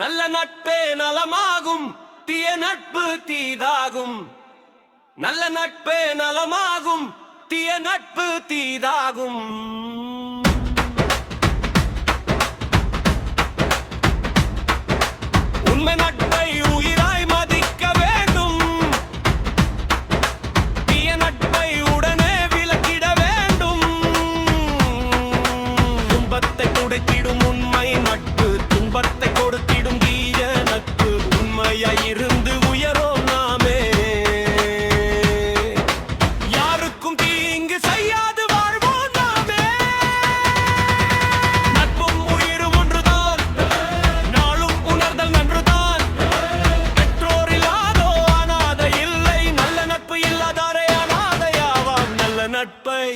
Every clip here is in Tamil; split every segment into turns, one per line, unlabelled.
நல்ல நட்பே நலமாகும் தீய நட்பு தீதாகும். நல்ல நட்பே நலமாகும் தீய நட்பு தீதாகும்.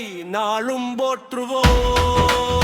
நாளும் போற்றுவோம்.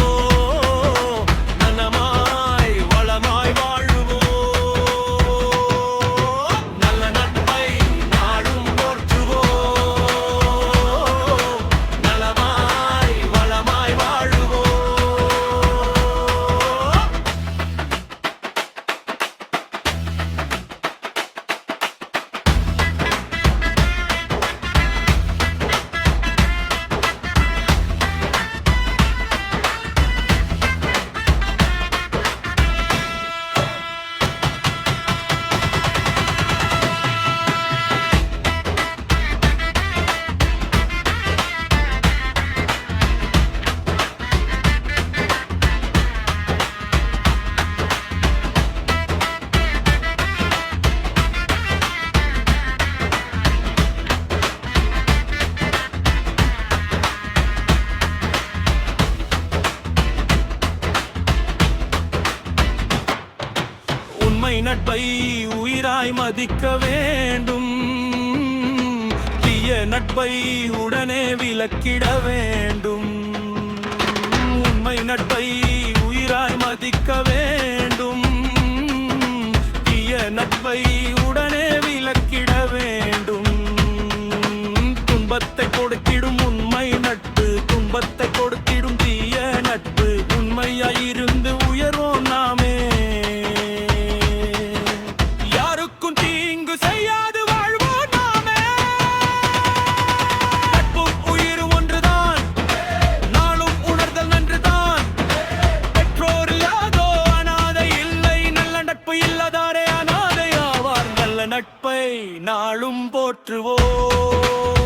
உண்மை நட்பை உயிராய் மதிக்க வேண்டும். தீய நட்பை உடனே விலக்கிட வேண்டும். உண்மை நட்பை உயிராய் மதிக்க வேண்டும். தீய நட்பை உடனே விலக்கிட வேண்டும். துன்பத்தை கொடுக்கிடும் உண்மை நட்பு துன்பத்தை நட்பை நாளும் போற்றுவோம்.